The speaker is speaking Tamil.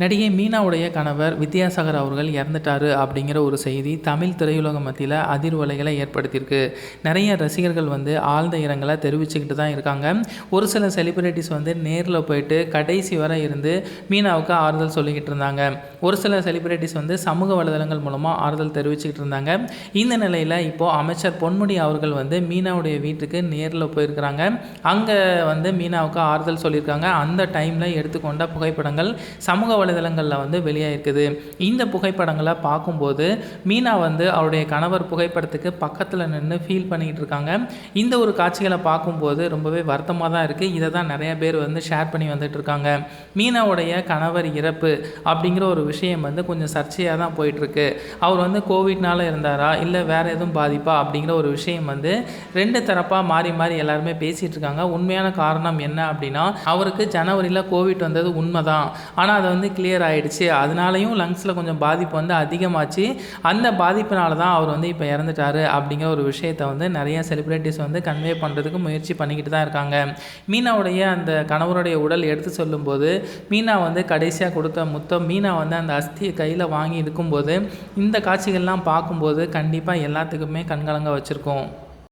நடிகை மீனாவுடைய கணவர் வித்யாசாகர் அவர்கள் இறந்துட்டாரு அப்படிங்கிற ஒரு செய்தி தமிழ் திரையுலக மத்தியில் அதிர்வலைகளை ஏற்படுத்தியிருக்கு. நிறைய ரசிகர்கள் வந்து ஆழ்ந்த இரங்கலை தெரிவிச்சுக்கிட்டு தான் இருக்காங்க. ஒரு சில செலிபிரிட்டிஸ் வந்து நேரில் போயிட்டு கடைசி வரை இருந்து மீனாவுக்கு ஆறுதல் சொல்லிக்கிட்டு இருந்தாங்க. ஒரு சில செலிபிரிட்டிஸ் வந்து சமூக வலைதளங்கள் மூலமாக ஆறுதல் தெரிவிச்சுக்கிட்டு இருந்தாங்க. இந்த நிலையில் இப்போது அமைச்சர் பொன்முடி அவர்கள் வந்து மீனாவுடைய வீட்டுக்கு நேரில் போயிருக்கிறாங்க. அங்கே வந்து மீனாவுக்கு ஆறுதல் சொல்லியிருக்காங்க. அந்த டைமில் எடுத்துக்கொண்ட புகைப்படங்கள் சமூக வலைதளங்களில் வந்து வெளியாயிருக்குது. இந்த புகைப்படங்களை பார்க்கும்போது மீனா வந்து அவருடைய கணவர் புகைப்படத்துக்கு பக்கத்தில் நின்று ஃபீல் பண்ணிக்கிட்டு இருக்காங்க இந்த ஒரு காட்சிகளை பார்க்கும்போது ரொம்பவே வருத்தமாக தான் இருக்குது இதை தான் நிறைய பேர் வந்து ஷேர் பண்ணி வந்துட்டு இருக்காங்க மீனாவுடைய கணவர் இறப்பு அப்படிங்கிற ஒரு விஷயம் வந்து கொஞ்சம் சர்ச்சையாக தான் போயிட்டுருக்கு. அவர் வந்து கோவிட்னால இருந்தாரா? இல்லை வேறு எதுவும் பாதிப்பா? அப்படிங்கிற ஒரு விஷயம் வந்து ரெண்டு தரப்பாக மாறி மாறி எல்லாருமே பேசிகிட்டு இருக்காங்க உண்மையான காரணம் என்ன அப்படின்னா அவருக்கு ஜனவரியில் கோவிட் வந்தது உண்மைதான். ஆனால் அதை வந்து கிளியர் ஆகிடுச்சு அதனாலையும் லங்ஸில் கொஞ்சம் பாதிப்பு வந்து அதிகமாச்சு. அந்த பாதிப்பினால தான் அவர் வந்து இப்போ இறந்துட்டாரு அப்படிங்கிற ஒரு விஷயத்தை வந்து நிறைய செலிப்ரிட்டிஸ் வந்து கன்வே பண்ணுறதுக்கு முயற்சி பண்ணிக்கிட்டு தான் இருக்காங்க. மீனாவுடைய அந்த கணவருடைய உடல் எடுத்து சொல்லும்போது மீனா வந்து கடைசியாக கொடுத்த முத்தம் மீனா வந்து அந்த அஸ்தியை கையில் வாங்கி இருக்கும்போது இந்த காட்சிகள்லாம் பார்க்கும்போது கண்டிப்பாக எல்லாத்துக்குமே கண்கலங்க வச்சுருக்கோம்.